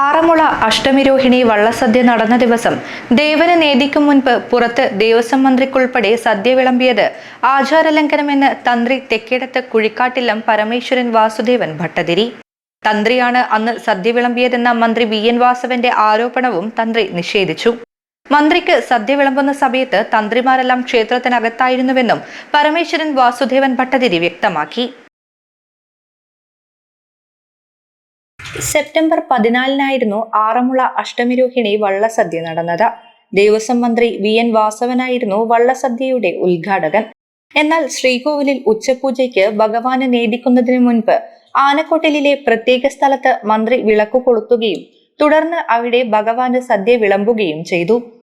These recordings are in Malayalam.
ആറന്മുള അഷ്ടമിരോഹിണി വള്ളസദ്യ നടന്ന ദിവസം ദേവന് നേദിക്കും മുൻപ് പുറത്ത് ദേവസ്വം മന്ത്രിക്കുൾപ്പെടെ സദ്യ വിളമ്പിയത് ആചാരലംഘനമെന്ന് തന്ത്രി തെക്കേടത്ത് കുഴിക്കാട്ടില്ലം പരമേശ്വരൻ വാസുദേവൻ ഭട്ടതിരി. തന്ത്രിയാണ് അന്ന് സദ്യ വിളമ്പിയതെന്ന മന്ത്രി വി എൻ വാസവന്റെ ആരോപണവും തന്ത്രി നിഷേധിച്ചു. മന്ത്രിക്ക് സദ്യ വിളമ്പുന്ന സമയത്ത് തന്ത്രിമാരെല്ലാം ക്ഷേത്രത്തിനകത്തായിരുന്നുവെന്നും പരമേശ്വരൻ വാസുദേവൻ ഭട്ടതിരി വ്യക്തമാക്കി. സെപ്റ്റംബർ പതിനാലിനായിരുന്നു ആറന്മുള അഷ്ടമിരോഹിണി വള്ളസദ്യ നടന്നത്. ദേവസ്വം മന്ത്രി വി എൻ വാസവനായിരുന്നു വള്ളസദ്യയുടെ ഉദ്ഘാടകൻ. എന്നാൽ ശ്രീകോവിലിൽ ഉച്ചപൂജയ്ക്ക് ഭഗവാന് നേടിക്കുന്നതിന് മുൻപ് ആനക്കൊട്ടിലെ പ്രത്യേക സ്ഥലത്ത് മന്ത്രി വിളക്കു കൊളുത്തുകയും തുടർന്ന് അവിടെ ഭഗവാന് സദ്യ വിളമ്പുകയും ചെയ്തു.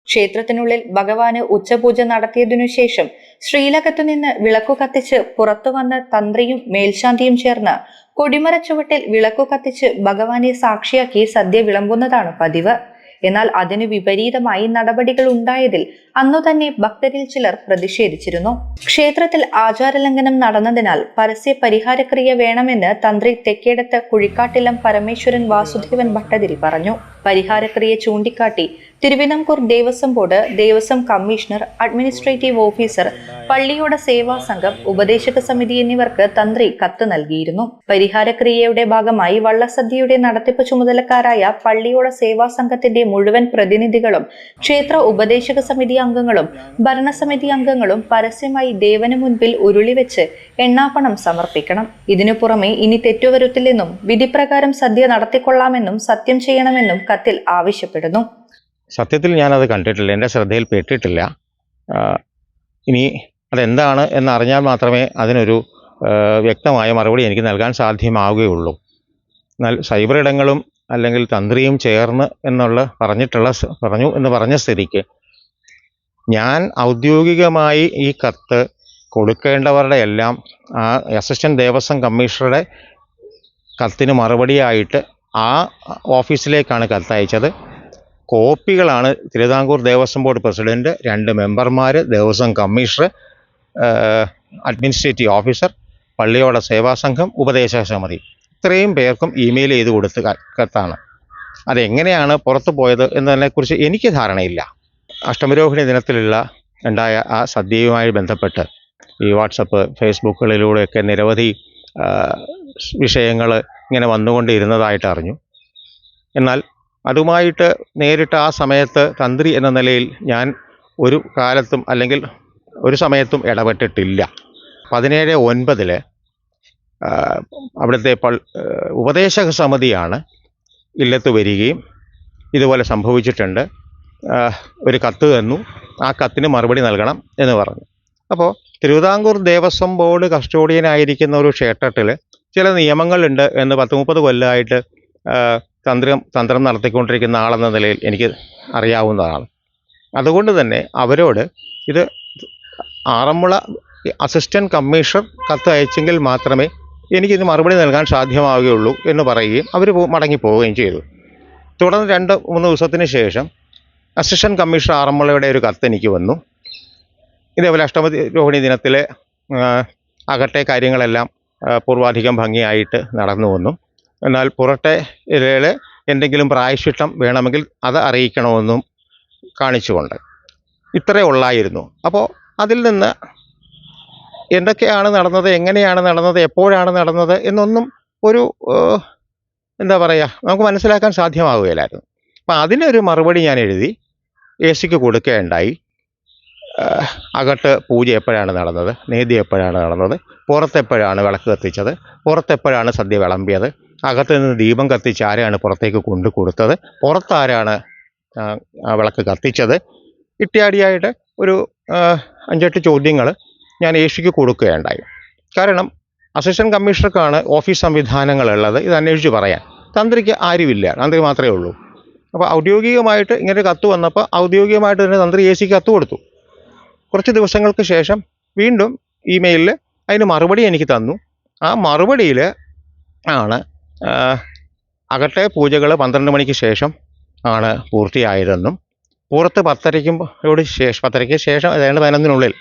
ക്ഷേത്രത്തിനുള്ളിൽ ഭഗവാന് ഉച്ചപൂജ നടത്തിയതിനു ശേഷം ശ്രീലകത്തു നിന്ന് വിളക്കു കത്തിച്ച് പുറത്തു വന്ന തന്ത്രിയും മേൽശാന്തിയും ചേർന്ന് കൊടിമര ചുവട്ടിൽ വിളക്കു കത്തിച്ച് ഭഗവാനെ സാക്ഷിയാക്കി സദ്യ വിളമ്പുന്നതാണ് പതിവ്. എന്നാൽ അതിനു വിപരീതമായി നടപടികൾ ഉണ്ടായതിൽ അന്നു തന്നെ ഭക്തരിൽ ചിലർ പ്രതിഷേധിച്ചിരുന്നു. ക്ഷേത്രത്തിൽ ആചാരലംഘനം നടന്നതിനാൽ പരസ്യ പരിഹാരക്രിയ വേണമെന്ന് തന്ത്രി തെക്കേടത്ത് കുഴിക്കാട്ടിലം പരമേശ്വരൻ വാസുദേവൻ ഭട്ടതിരി പറഞ്ഞു. പരിഹാരക്രിയ ചൂണ്ടിക്കാട്ടി Travancore Devaswom board Devaswom commissioner administrative officer Palliyoda Seva Sangham ഉപദേശക സമിതി എന്നിവർക്ക് തന്ത്രി കത്ത് നൽകിയിരുന്നു. പരിഹാരക്രിയയുടെ ഭാഗമായി വള്ളസദ്യയുടെ നടത്തിപ്പ് ചുമതലക്കാരായ പള്ളിയോട സേവാ സംഘത്തിന്റെ മുഴുവൻ പ്രതിനിധികളും ക്ഷേത്ര ഉപദേശക സമിതി അംഗങ്ങളും ഭരണസമിതി അംഗങ്ങളും പരസ്യമായി ദേവന് മുൻപിൽ ഉരുളിവെച്ച് എണ്ണാപ്പണം സമർപ്പിക്കണം. ഇതിനു പുറമെ ഇനി തെറ്റുവരുത്തില്ലെന്നും വിധിപ്രകാരം സദ്യ നടത്തിക്കൊള്ളാമെന്നും സത്യം ചെയ്യണമെന്നും കത്തിൽ ആവശ്യപ്പെടുന്നു. സത്യത്തിൽ ഞാനത് കണ്ടിട്ടില്ല എന്റെ ശ്രദ്ധയിൽ പെട്ടിട്ടില്ല. ഇനി അതെന്താണ് എന്നറിഞ്ഞാൽ മാത്രമേ അതിനൊരു വ്യക്തമായ മറുപടി എനിക്ക് നൽകാൻ സാധ്യമാവുകയുള്ളൂ. സൈബർ ഇടങ്ങളും അല്ലെങ്കിൽ തന്ത്രിയും ചേർന്ന് എന്നുള്ള പറഞ്ഞിട്ടുള്ള പറഞ്ഞു എന്ന് പറഞ്ഞ സ്ഥിതിക്ക് ഞാൻ ഔദ്യോഗികമായി ഈ കത്ത് കൊടുക്കേണ്ടവരുടെ എല്ലാം ആ അസിസ്റ്റന്റ് ദേവസ്വം കമ്മീഷണറുടെ കത്തിന് മറുപടിയായിട്ട് ആ ഓഫീസിലേക്കാണ് കത്തയച്ചത്. കോപ്പികളാണ് തിരുവിതാംകൂർ ദേവസ്വം ബോർഡ് പ്രസിഡന്റ് രണ്ട് മെമ്പർമാർ Devaswom commissioner administrative officer Palliyoda Seva Sangham ഉപദേശക സമിതി. ഇത്രയും പേർക്കും ഇമെയിൽ ചെയ്ത് കൊടുത്ത കത്താണ്. അതെങ്ങനെയാണ് പുറത്തു പോയത് എന്നതിനെക്കുറിച്ച് എനിക്ക് ധാരണയില്ല. അഷ്ടമരോഹിണി ദിനത്തിലുള്ള ഉണ്ടായ ആ സദ്യയുമായി ബന്ധപ്പെട്ട് ഈ വാട്സപ്പ് ഫേസ്ബുക്കുകളിലൂടെയൊക്കെ നിരവധി വിഷയങ്ങൾ ഇങ്ങനെ വന്നുകൊണ്ടിരുന്നതായിട്ട് അറിഞ്ഞു. എന്നാൽ അതുമായിട്ട് നേരിട്ട് ആ സമയത്ത് തന്ത്രി എന്ന നിലയിൽ ഞാൻ ഒരു കാലത്തും അല്ലെങ്കിൽ ഒരു സമയത്തും ഇടപെട്ടിട്ടില്ല. പതിനേഴ് ഒൻപതിൽ അവിടുത്തെ പൾ ഉപദേശക സമിതിയാണ് ഇല്ലത്ത് വരികയും ഇതുപോലെ സംഭവിച്ചിട്ടുണ്ട്. ഒരു കത്ത് തന്നു. ആ കത്തിന് മറുപടി നൽകണം എന്ന് പറഞ്ഞു. അപ്പോൾ തിരുവിതാംകൂർ ദേവസ്വം ബോർഡ് കസ്റ്റോഡിയനായിരിക്കുന്ന ഒരു ക്ഷേത്രത്തിൽ ചില നിയമങ്ങളുണ്ട് എന്ന് പത്ത് മുപ്പത് കൊല്ലമായിട്ട് തന്ത്രം തന്ത്രം നടത്തിക്കൊണ്ടിരിക്കുന്ന ആളെന്ന നിലയിൽ എനിക്ക് അറിയാവുന്നതാണ്. അതുകൊണ്ട് തന്നെ അവരോട് ഇത് ആറന്മുള അസിസ്റ്റന്റ് കമ്മീഷണർ കത്ത് അയച്ചെങ്കിൽ മാത്രമേ എനിക്കിത് മറുപടി നൽകാൻ സാധ്യമാവുകയുള്ളൂ എന്ന് പറയുകയും അവർ മടങ്ങിപ്പോവുകയും ചെയ്തു. തുടർന്ന് രണ്ട് മൂന്ന് ദിവസത്തിന് ശേഷം അസിസ്റ്റന്റ് കമ്മീഷണർ ആറന്മുളയുടെ ഒരു കത്ത് എനിക്ക് വന്നു. ഇതേപോലെ അഷ്ടമതി രോഹിണി ദിനത്തിലെ അകട്ടെ കാര്യങ്ങളെല്ലാം പൂർവാധികം ഭംഗിയായിട്ട് നടന്നു വന്നു. എന്നാൽ പുറത്തെ ഇലയിൽ എന്തെങ്കിലും പ്രായശ്ചിത്തം വേണമെങ്കിൽ അത് അറിയിക്കണമെന്നും കാണിച്ചുകൊണ്ട്. ഇത്രേ ഉള്ളായിരുന്നു. അപ്പോൾ അതിൽ നിന്ന് എന്തൊക്കെയാണ് നടന്നത് എങ്ങനെയാണ് നടന്നത് എപ്പോഴാണ് നടന്നത് എന്നൊന്നും ഒരു എന്താ പറയുക നമുക്ക് മനസ്സിലാക്കാൻ സാധ്യമാവുകയില്ലായിരുന്നു. അപ്പം അതിനൊരു മറുപടി ഞാൻ എഴുതി എ സിക്ക് കൊടുക്കുകയുണ്ടായി അകത്ത് പൂജ എപ്പോഴാണ് നടന്നത് നേതി എപ്പോഴാണ് നടന്നത് പുറത്തെപ്പോഴാണ് വിളക്ക് കത്തിച്ചത് പുറത്തെപ്പോഴാണ് സദ്യ വിളമ്പിയത് അകത്ത് നിന്ന് ദീപം കത്തിച്ച് ആരെയാണ് പുറത്തേക്ക് കൊണ്ടു കൊടുത്തത്? പുറത്താരാണ് വിളക്ക് കത്തിച്ചത്? ഇത്യാദിയായിട്ട് ഒരു അഞ്ചെട്ട് ചോദ്യങ്ങൾ ഞാൻ ഏഷ്യക്ക് കൊടുക്കുകയുണ്ടായി. കാരണം അസിസ്റ്റന്റ് കമ്മീഷണർക്കാണ് ഓഫീസ് സംവിധാനങ്ങളുള്ളത് ഇത് അന്വേഷിച്ച് പറയാൻ. തന്ത്രിക്ക് ആരുമില്ല തന്ത്രി മാത്രമേ ഉള്ളൂ. അപ്പോൾ ഔദ്യോഗികമായിട്ട് ഇങ്ങനെ കത്ത് വന്നപ്പോൾ ഔദ്യോഗികമായിട്ട് തന്നെ തന്ത്രി എ സിക്ക് കത്ത് കൊടുത്തു. കുറച്ച് ദിവസങ്ങൾക്ക് ശേഷം വീണ്ടും ഇമെയിലിൽ അതിന് മറുപടി എനിക്ക് തന്നു. ആ മറുപടിയിൽ ആണ് അകത്തെ പൂജകൾ പന്ത്രണ്ട് മണിക്ക് ശേഷം ആണ് പൂർത്തിയായതെന്നും പുറത്ത് പത്തരയ്ക്കും യോട് ശേഷം പത്തരയ്ക്ക് ശേഷം ഏതാണ്ട് പതിനൊന്നിനുള്ളിൽ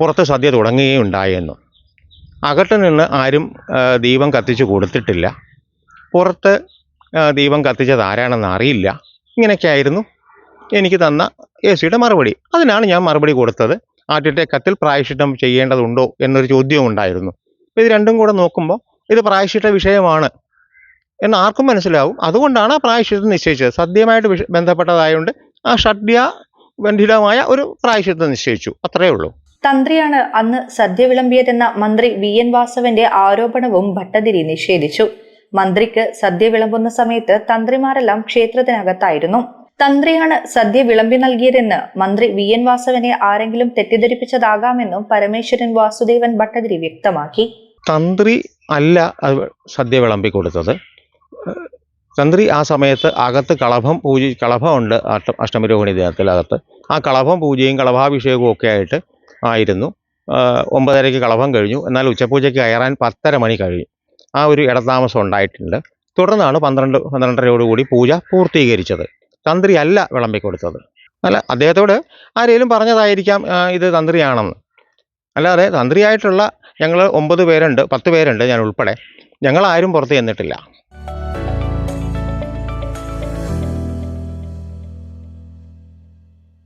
പുറത്ത് സദ്യ തുടങ്ങുകയും ഉണ്ടായെന്നും അകത്ത് നിന്ന് ആരും ദീപം കത്തിച്ചു കൊടുത്തിട്ടില്ല. പുറത്ത് ദീപം കത്തിച്ചത് ആരാണെന്ന് അറിയില്ല. ഇങ്ങനെയൊക്കെയായിരുന്നു എനിക്ക് തന്ന എ സിയുടെ മറുപടി. അതിനാണ് ഞാൻ മറുപടി കൊടുത്തത്. ആദ്യത്തെ കത്തിൽ പ്രായശ്ചിത്തം ചെയ്യേണ്ടതുണ്ടോ എന്നൊരു ചോദ്യവും ഉണ്ടായിരുന്നു ഇത് രണ്ടും കൂടെ നോക്കുമ്പോൾ ഇത് പ്രായശ്ചിത്ത വിഷയമാണ് എന്ന് ആർക്കും മനസ്സിലാവും. അതുകൊണ്ടാണ് പ്രായശ്ചിത്തം നിശ്ചയിച്ചത്. സദ്യയുമായിട്ട് വിഷ ബന്ധപ്പെട്ടതായതുകൊണ്ട് ആ ഷഡ്യ ബന്ധിതമായ ഒരു പ്രായശ്ചിത്തം നിശ്ചയിച്ചു. അത്രയേ ഉള്ളൂ. തന്ത്രിയാണ് അന്ന് സദ്യ വിളമ്പിയതെന്ന മന്ത്രി വി. എൻ. വാസവന്റെ ആരോപണവും ഭട്ടതിരി നിഷേധിച്ചു. മന്ത്രിക്ക് സദ്യ വിളമ്പുന്ന സമയത്ത് തന്ത്രിമാരെല്ലാം ക്ഷേത്രത്തിനകത്തായിരുന്നു. തന്ത്രിയാണ് സദ്യ വിളമ്പി നൽകിയതെന്ന് മന്ത്രി വി. എൻ. വാസവനെ ആരെങ്കിലും തെറ്റിദ്ധരിപ്പിച്ചതാകാമെന്നും പരമേശ്വരൻ വാസുദേവൻ ഭട്ടതിരി വ്യക്തമാക്കി. തന്ത്രി അല്ല അത് സദ്യ വിളമ്പി കൊടുത്തത്. തന്ത്രി ആ സമയത്ത് അകത്ത് കളഭം പൂജ കളഭമുണ്ട് അഷ്ട അഷ്ടമിരോഹിണി ദേഹത്തിലകത്ത് ആ കളഭം പൂജയും കളഭാഭിഷേകവും ഒക്കെ ആയിട്ട് ആയിരുന്നു. ഒമ്പതരയ്ക്ക് കളഭം കഴിഞ്ഞു. എന്നാൽ ഉച്ചപൂജയ്ക്ക് കയറാൻ പത്തര മണി കഴിഞ്ഞു. ആ ഒരു ഇടതാമസം ഉണ്ടായിട്ടുണ്ട്. തുടർന്നാണ് പന്ത്രണ്ട് പന്ത്രണ്ടരയോടുകൂടി പൂജ പൂർത്തീകരിച്ചത്. തന്ത്രി അല്ല വിളമ്പി കൊടുത്തത്. അല്ല അദ്ദേഹത്തോട് ആരെങ്കിലും പറഞ്ഞതായിരിക്കാം ഇത് തന്ത്രിയാണെന്ന്. അല്ലാതെ തന്ത്രിയായിട്ടുള്ള ഞങ്ങൾ ഒമ്പത് പേരുണ്ട് പത്ത് പേരുണ്ട് ഞാൻ ഉൾപ്പെടെ. ഞങ്ങൾ ആരും പുറത്ത് ചെന്നിട്ടില്ല.